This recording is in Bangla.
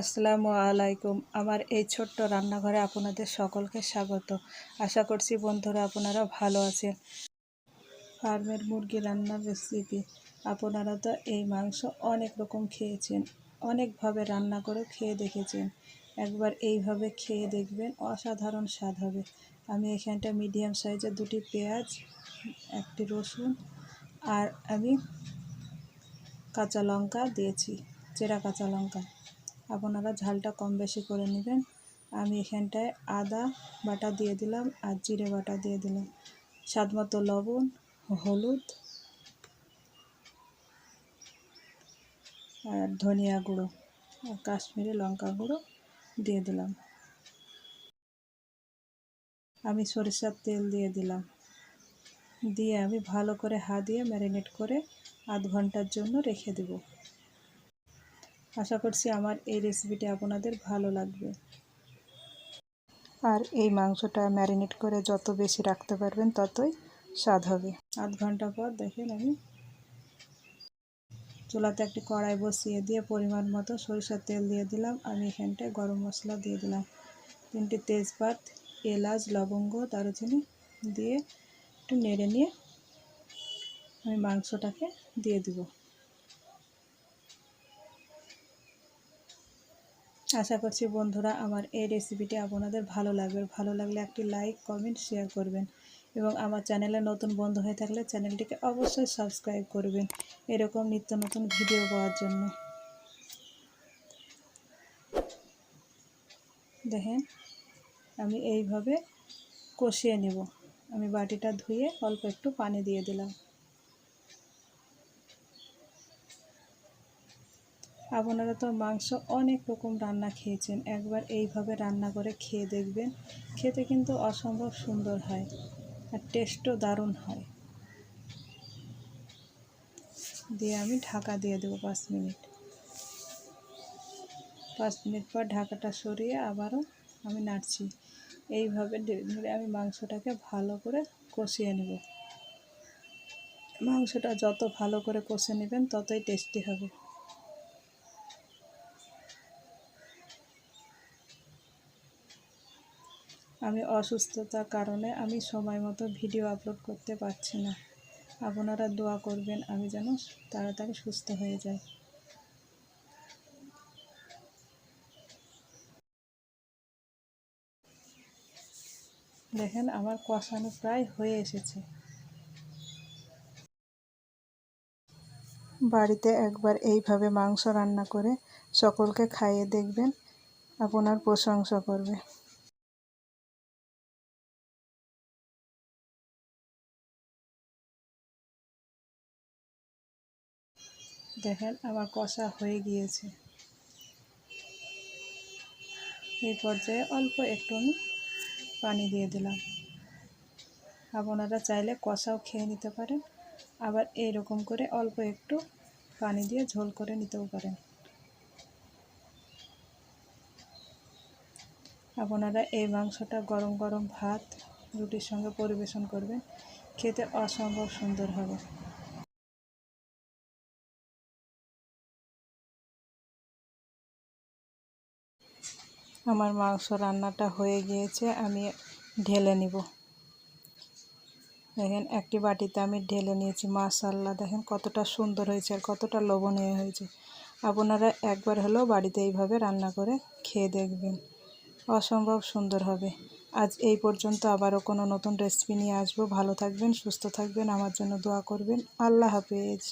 আসসালামু আলাইকুম। আমার এই ছোট্ট রান্নাঘরে আপনাদের সকলকে স্বাগত। আশা করছি বন্ধুরা আপনারা ভালো আছেন। ফার্মের মুরগি রান্নার রেসিপি। আপনারা তো এই মাংস অনেক রকম খেয়েছেন অনেকভাবে রান্না করে খেয়ে দেখেছেন। একবার এইভাবে খেয়ে দেখবেন অসাধারণ স্বাদ হবে। আমি এখানটা মিডিয়াম সাইজের দুটি পেঁয়াজ, একটি রসুন আর আমি কাঁচা লঙ্কা দিয়েছি, চেরা কাঁচা লঙ্কা। আপনারা ঝালটা কম বেশি করে নেবেন। আমি এখানটায় আদা বাটা দিয়ে দিলাম আর জিরে বাটা দিয়ে দিলাম। স্বাদ মতো লবণ, হলুদ আর ধনিয়া গুঁড়ো, আর কাশ্মীরি লঙ্কা গুঁড়ো দিয়ে দিলাম। আমি সরিষার তেল দিয়ে দিলাম। দিয়ে আমি ভালো করে হা দিয়ে ম্যারিনেট করে আধ ঘণ্টার জন্য রেখে দেবো। আশা করছি আমার এই রেসিপিটি আপনাদের ভালো লাগবে। আর এই মাংসটা ম্যারিনেট করে যত বেশি রাখতে পারবেন ততই স্বাদ হবে। আধ ঘণ্টা পর দেখেন আমি চুলাতে একটি কড়াই বসিয়ে দিয়ে পরিমাণ মতো সরিষার তেল দিয়ে দিলাম। আমি এখানটায় গরম মশলা দিয়ে দিলাম। তিনটি তেজপাত, এলাচ, লবঙ্গ, দারুচিনি দিয়ে একটু নেড়ে নিয়ে আমি মাংসটাকে দিয়ে দিব। আশা করছি বন্ধুরা আমার এই রেসিপিটি আপনাদের ভালো লাগবে। ভালো লাগলে একটি লাইক কমেন্ট শেয়ার করবেন এবং আমার চ্যানেলে নতুন বন্ধু হয়ে থাকলে চ্যানেলটিকে অবশ্যই সাবস্ক্রাইব করবেন। এরকম নিত্য নতুন ভিডিও পাওয়ার জন্য। দেখেন, আমি এইভাবে কষিয়ে নেব। আমি বাটিটা ধুয়ে অল্প একটু পানি দিয়ে দিলাম। আপনারা তো মাংস অনেক রকম রান্না খেয়েছেন। একবার এইভাবে রান্না করে খেয়ে দেখবেন, খেতে কিন্তু অসম্ভব সুন্দর হয় আর টেস্টও দারুণ হয়। দিয়ে আমি ঢাকা দিয়ে দেবো পাঁচ মিনিট। পাঁচ মিনিট পর ঢাকাটা সরিয়ে আবারও আমি নাড়ছি। এইভাবে আমি মাংসটাকে ভালো করে কষিয়ে নেব। মাংসটা যত ভালো করে কষে নেবেন ততই টেস্টি হবে। আমি অসুস্থতার কারণে আমি সময় মতো ভিডিও আপলোড করতে পারছি না। আপনারা দোয়া করবেন আমি যেন তাড়াতাড়ি সুস্থ হয়ে যাই। দেখেন, আমার কষানো প্রায় হয়ে এসেছে। বাড়িতে একবার এইভাবে মাংস রান্না করে সকলকে খাইয়ে দেখবেন, আপনার প্রশংসা করবে। দেখেন আমার কষা হয়ে গিয়েছে। এই পর্যায়ে অল্প একটু আমি পানি দিয়ে দিলাম। আপনারা চাইলে কষাও খেয়ে নিতে পারেন, আবার এইরকম করে অল্প একটু পানি দিয়ে ঝোল করে নিতেও পারেন। আপনারা এই মাংসটা গরম গরম ভাত রুটির সঙ্গে পরিবেশন করবেন, খেতে অসম্ভব সুন্দর হবে। আমার মাংস রান্নাটা হয়ে গিয়েছে, আমি ঢেলে নিব। দেখেন, একটি বাটিতে আমি ঢেলে নিয়েছি মাশাল্লাহ দেখেন, কতটা সুন্দর হয়েছে আর কতটা লবণীয় হয়েছে। আপনারা একবার হলেও বাড়িতে এইভাবে রান্না করে খেয়ে দেখবেন। অসম্ভব সুন্দর হবে। আজ এই পর্যন্ত আবারও কোনো নতুন রেসিপি নিয়ে আসব। ভালো থাকবেন, সুস্থ থাকবেন, আমার জন্য দোয়া করবেন। আল্লাহ হাফেজ।